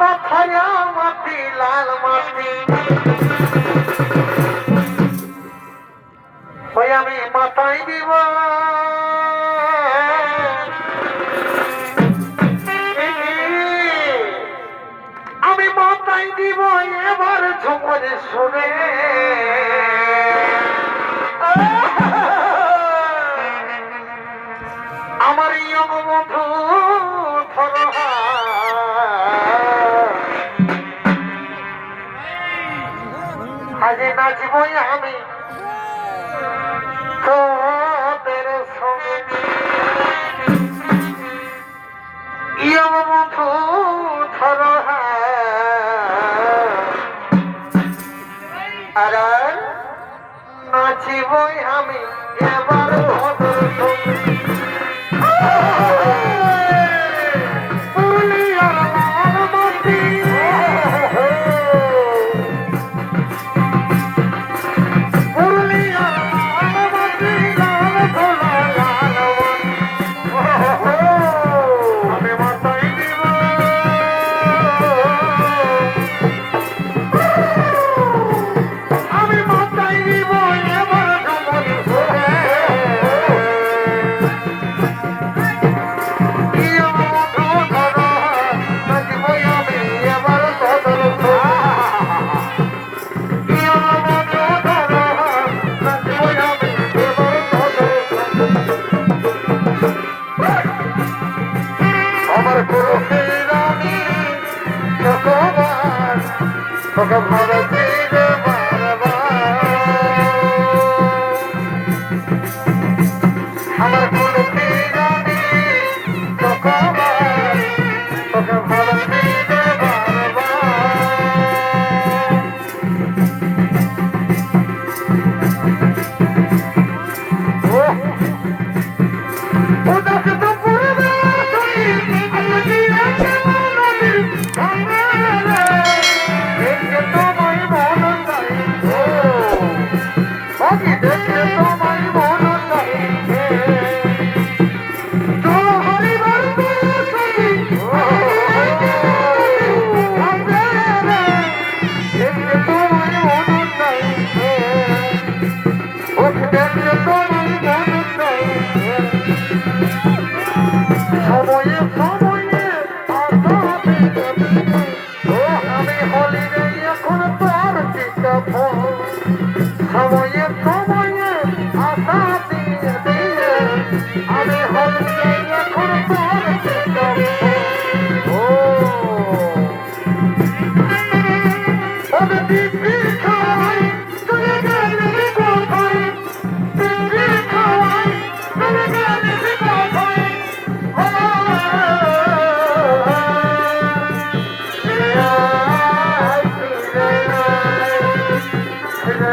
মাথা লাল মাটি। ওই আমি মাথায় দিব। আমি মাথায় দিব এবার ঝুমরে শুনে। আমার ইয়ং মধু ধরহা আজ নাচবই আমি। তো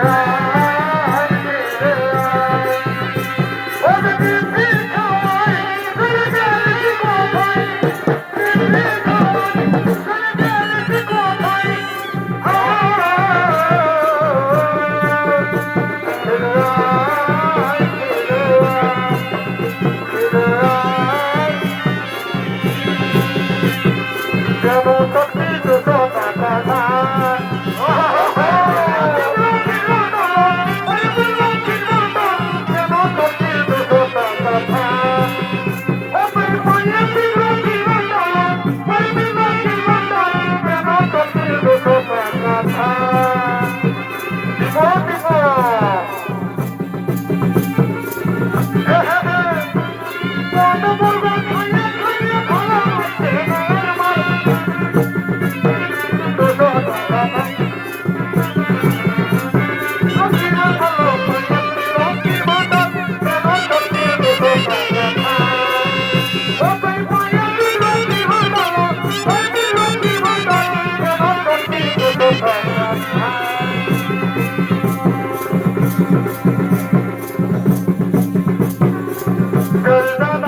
girl. Cause I'm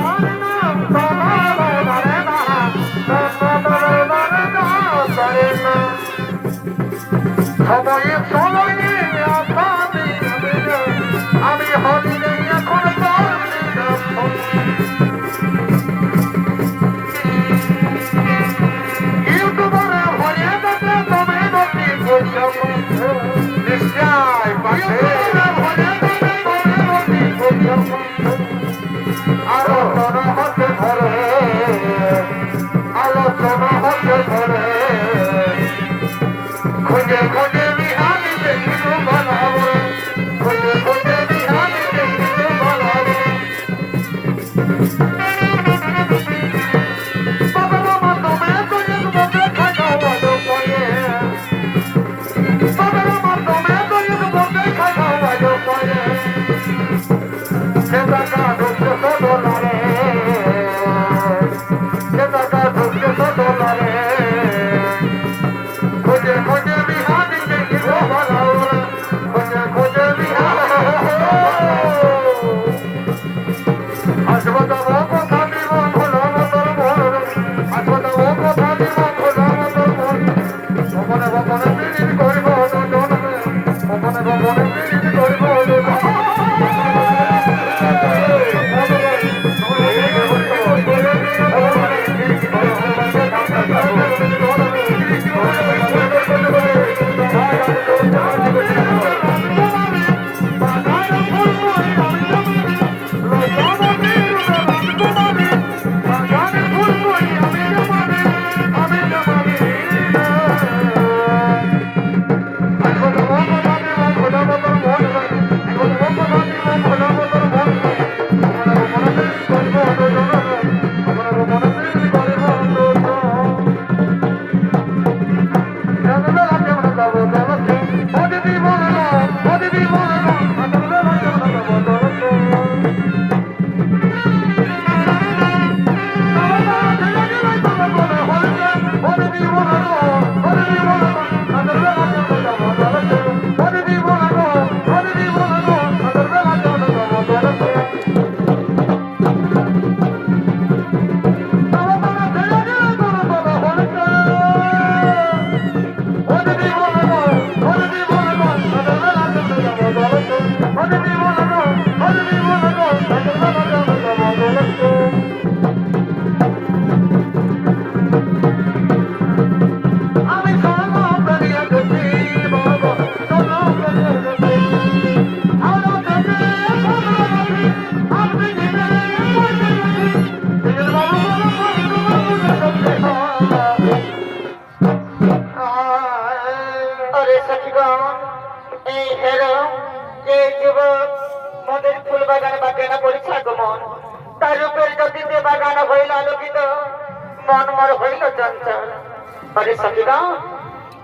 আরে সখিগণ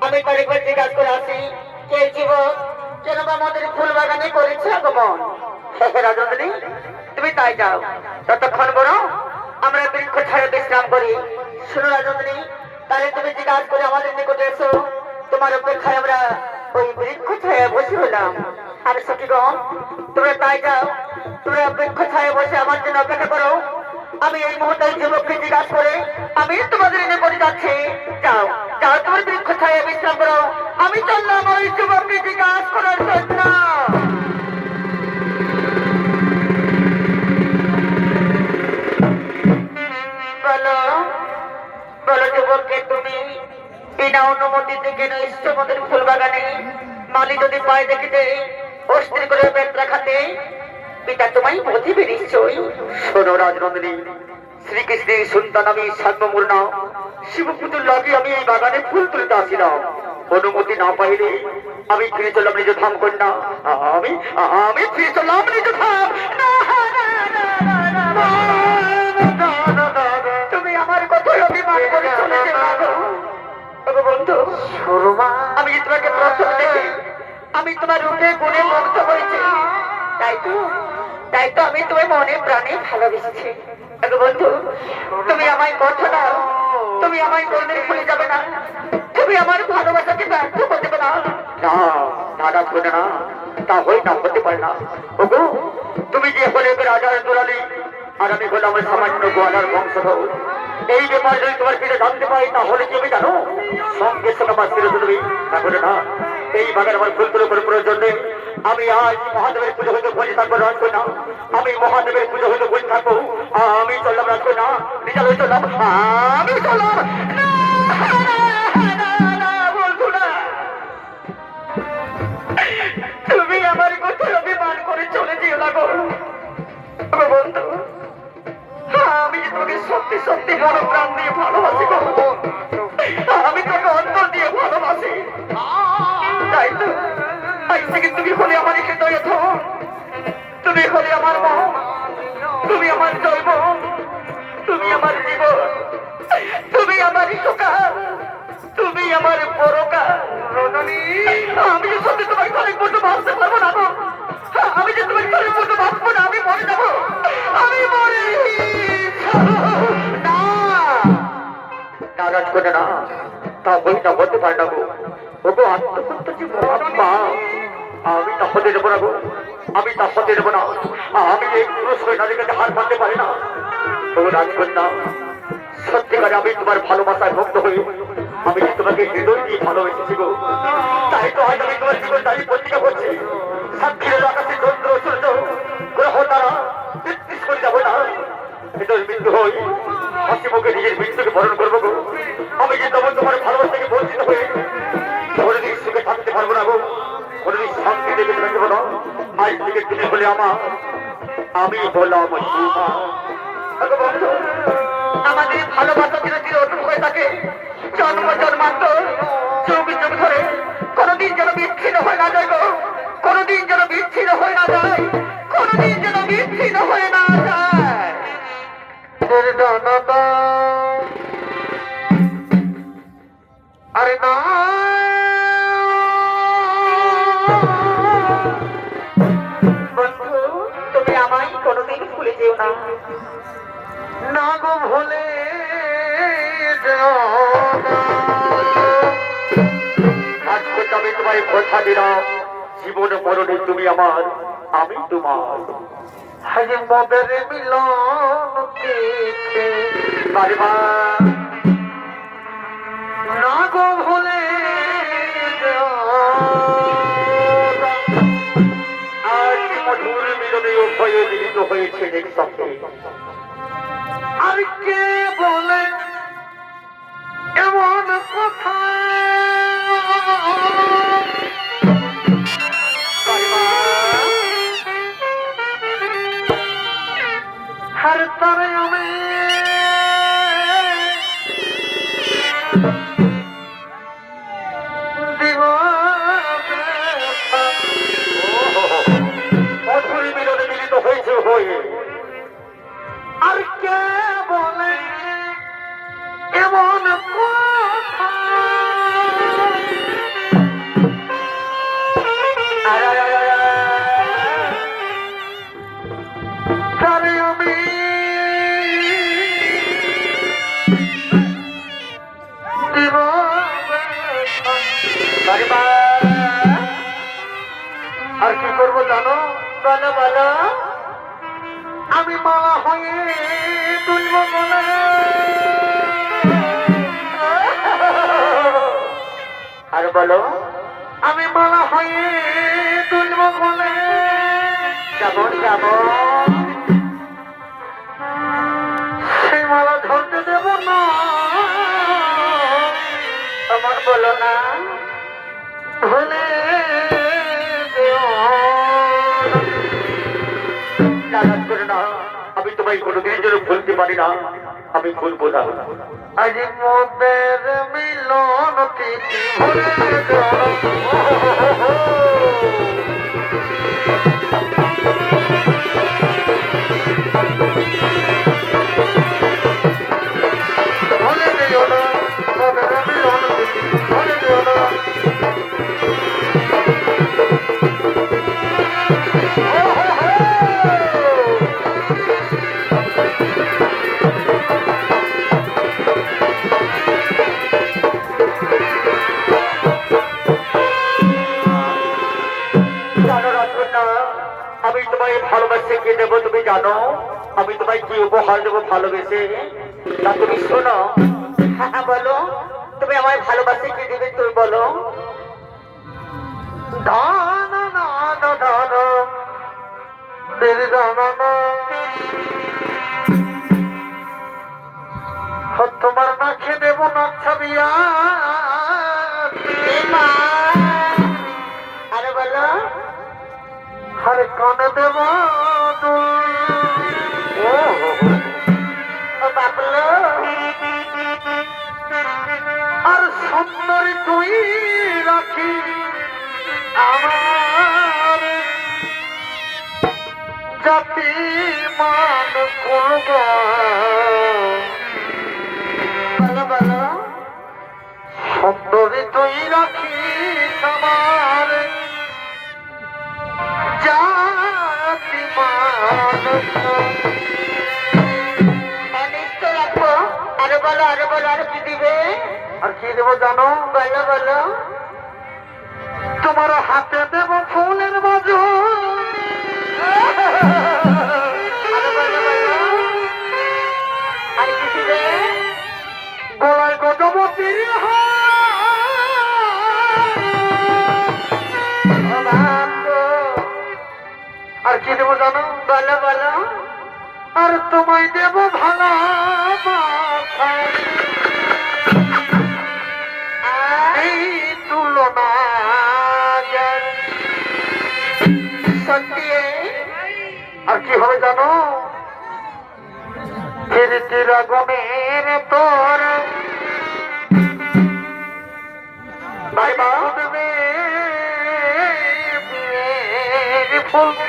আমি তার একবার জিজ্ঞাসা করে আসি কে যুবক কেন বা মদের ফুল বাগানে করেছে আগমন। রাজনী তুমি তাই যাও। ততক্ষণ বড় আমরা বৃক্ষ ছাড়া বিশ্রাম করি। শুনো রাজনী তাহলে তুমি জিজ্ঞাসা করে আমাদের নিকটে এসো। তোমার অপেক্ষায় আমরা ওই বৃক্ষ ছায়া বসে হলাম। আর সখীগণ তোমরা তাই যাও। তোমরা বৃক্ষ ছায়া বসে আমার জন্য অপেক্ষা করো। আমি এই মুহূর্তে যুবককে জিজ্ঞাসা করে, আমি তোমাদের এনে নিকটে যাচ্ছি, যাও যাও, তোমার বৃক্ষ ছায়া বিশ্রাম করো? আমি চললাম ওই যুবককে জিজ্ঞাসা করার জন্য। বলো বলো মালি যদি পায় দেখিতে, অস্থির করে বেত্রা খাতে পিতা তোমায় বুঝিবে নিশ্চয়ই শোনো রাজনন্দিনী শ্রীকৃষ্ণের সন্তান আমি সার্বমূর্ণ। শিবপুতুর লাগে আমি এই বাগানে ফুল তুলতে আসিলাম। অনুমতি না পাইলে আমি ফিরে চললাম নিজ ধাম কন্যা। আমি আমি ফিরে চললাম নিজ ধাম। না। তুমি আমার কথায় অভিমান করে চলে যাও বন্ধু আমি তোমাকে প্রথম দেখি। আমি তোমার রূপে গুণে মুগ্ধ হয়েছি। তাই তো তাই তো আমি তোমার মনে প্রাণে ভালোবেসেছি। বন্ধু, তুমি আমায় কথা দাও, তুমি আমায় কোনদিন ভুলে যাবে না। তুমি আমার ভালোবাসাকে ব্যর্থ করতে পারো এই ব্যাপার জানো? সঙ্গে সঙ্গে আমার ফিরে তাহলে না, এই আমার ফুল তুলে প্রয়োজন নেই। আমি আজ মহাদেবের পুজো হইতে বসে থাকব রাজকো না আমি মহাদেবের পুজো হইতে বসে থাকব। আমি চললাম রাখব না নিজের চললাম আমি চললাম। তা হই না হতে পারে না গো। ওগো আত্মহত্যা যে মহাত্মা। আমি তা হতে দেবো না গো। আমি তা হতে দেবো না। আমি এই হয়ে নারীর হার মানতে পারি না। ও রাজকন্যা, সত্যিকারে আমি তোমার ভালোবাসায় ভক্ত হই আমি তোমাকে হৃদয় দিয়ে ভালোবেসেছি গো। তাই তো আজ আমি তোমার জীবন দাঁড়িয়ে পত্রিকা করছি সাক্ষীর আকাশে চন্দ্র, সূর্য, গ্রহ, তারা। বিদ্যুৎ করে যাব না। হৃদয় মৃত্যু হই। নিজের মৃত্যুকে বরণ করব গো। আমি যে তখন তোমার ভালোবাসা থেকে বঞ্চিত হয়ে কোনোদিন সুখে থাকতে পারব না গো। কোনোদিন শান্তি দেখে থাকব না। আজ থেকে তুমি আমার। আমি আমাদের ভালোবাসা চির অটুট হয়ে থাকে। জন্ম জন্মান্তর যুগ যুগ ধরে। কোনোদিন যেন বিচ্ছিন্ন হয়ে না যায় গো। কোনোদিন যেন বিচ্ছিন্ন হয়ে না যায়। কোনোদিন যেন বিচ্ছিন্ন হয়ে না যায়। দুর্দনতা আরে না। বন্ধু তুমি আমায় কোনোদিন ভুলে যেও না। না গো ভুলে যেও না। আজ পর্যন্ত আমি তোমায় কথা দিলাম। জীবন মরণে তুমি আমার আমি তোমার। আজ মদের মিলন তিথি বারবা না গো ভুলে। আজ মধুর মিলনে উভয়ে মিলিত হয়েছে একসাথে আর কে বলে এমন কথা? তরে আমি করব জানো? বলো বলো। আমি মালা হয়ে তুলব বলে। আর বলো। আমি মালা হয়ে তুলব বলে। কেমন কেমন সেই মালা ধরতে দেব না। আমার বলো না। আমি কোনোদিনের জন্য ভুলতে পারি না আমি ভুলবো না। আজ মিলন ভালোবেসে তা তুমি শোনো। হ্যাঁ বলো। তুমি আমায় ভালোবাসে কি দেবে তুমি বলো। না দীর্ঘানন তোমার নাকে দেব না আরে। বলো। হর কানে দেব ও। আর সুন্দরী তুই রাখি আমার। জাতি মান করব। বলো তুই রাখি আমার। জাতি মান হ্যাঁ বলো আরে বলো, আর কি দিবে? আর কি দেবো জানো? বলো বলো। তোমার হাতে দেব ফুলের বাজু গলায় বাপ আর কি দেবো জানো? বলো বলো। আর তোমায় দেব ভালো আর কি হবে জানো? গমের তোর। উঠবে বিয়ের ফুল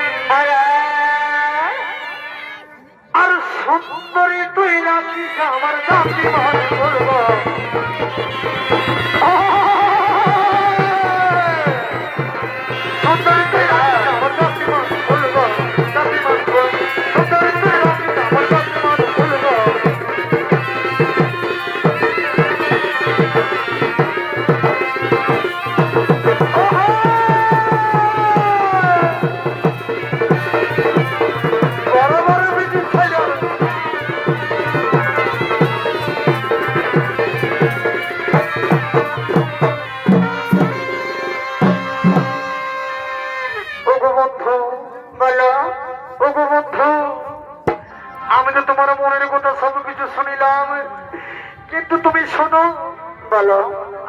সুন্দরী তুই রাখিস আমার দাবি মনে করব। আমি তোমার মনের কথা সব কিছু শুনিলাম কিন্তু তুমি শোনো বলো।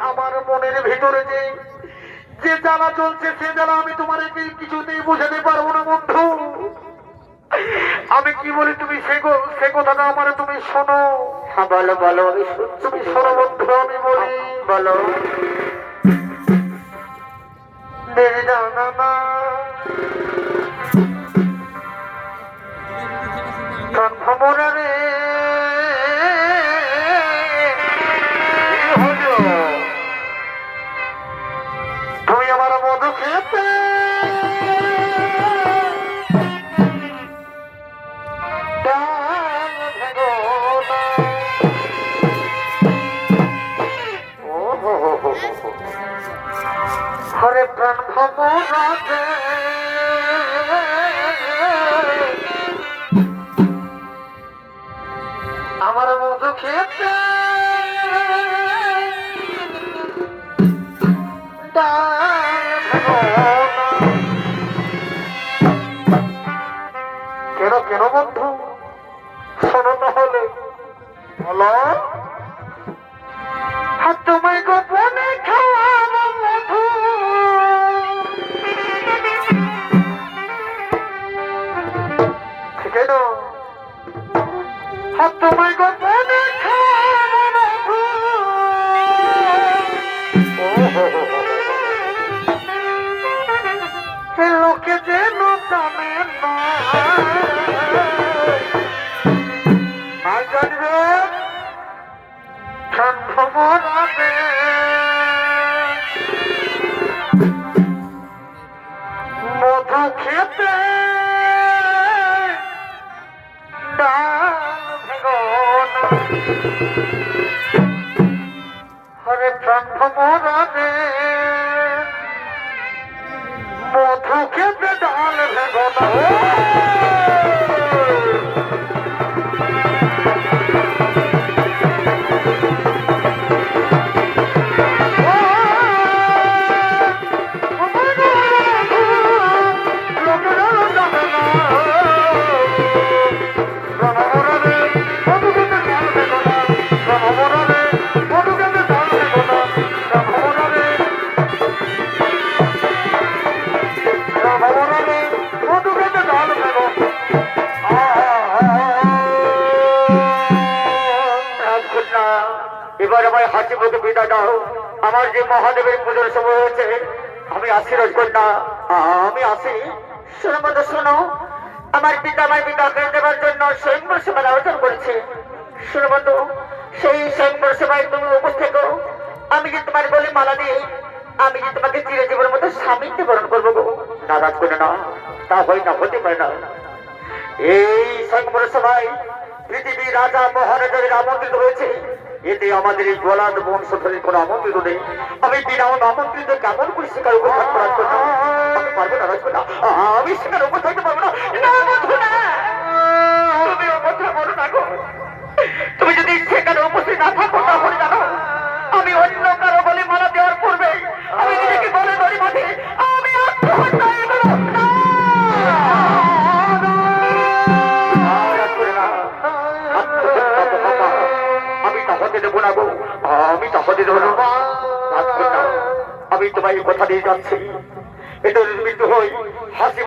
আমার মনের ভিতরে যে যে জ্বালা চলছে সে জ্বালা আমি তোমার কিছুতেই বোঝাতে পারব না বন্ধু। আমি কি বলি তুমি সে কথাটা আমার তুমি শোনো। হ্যাঁ বলো বলো তুমি শোনো বন্ধু আমি বলি। বলো। দেরি না। না বলো ডাল ভেঙো না। যে মহাদেবের পুজোর সময় হয়েছে, আমি আসি রজকন্যা আমি আসি। শোনো বন্ধু, শোনো। আমার পিতা আমার বিবাহকে দেওয়ার জন্য স্বয়ংবর সভার আয়োজন করেছে। শোনো বন্ধু, সেই স্বয়ংবর সভায় তুমি উপস্থিত আমি যে তোমার বলে মালা দিয়ে, আমি যে তোমাকে চিরজীবনের মতো স্বামীতে বরণ করব গো। নারাজ করে না, তা হয় না, হতে পারে না। এই সংবর সভায় পৃথিবীর রাজা মহারাজাদের আমন্ত্রিত হয়েছে। এতে আমাদের এই গোলাদ বংশধরের কোনো আমন্ত্রিত নেই। আমি বিনা আমন্ত্রিত কেমন করে সেখানে উপস্থান করার জন্য আমি পারব না রাজকন্যা আমি সেখানে উপস্থিত থাকতে পারব না। না না না তুমি যদি সেখানে উপস্থিত না থাকো, তাহলে জানো আমি তোমায় কথা দিয়ে যাচ্ছি। এটা মৃত্যু হই হাসি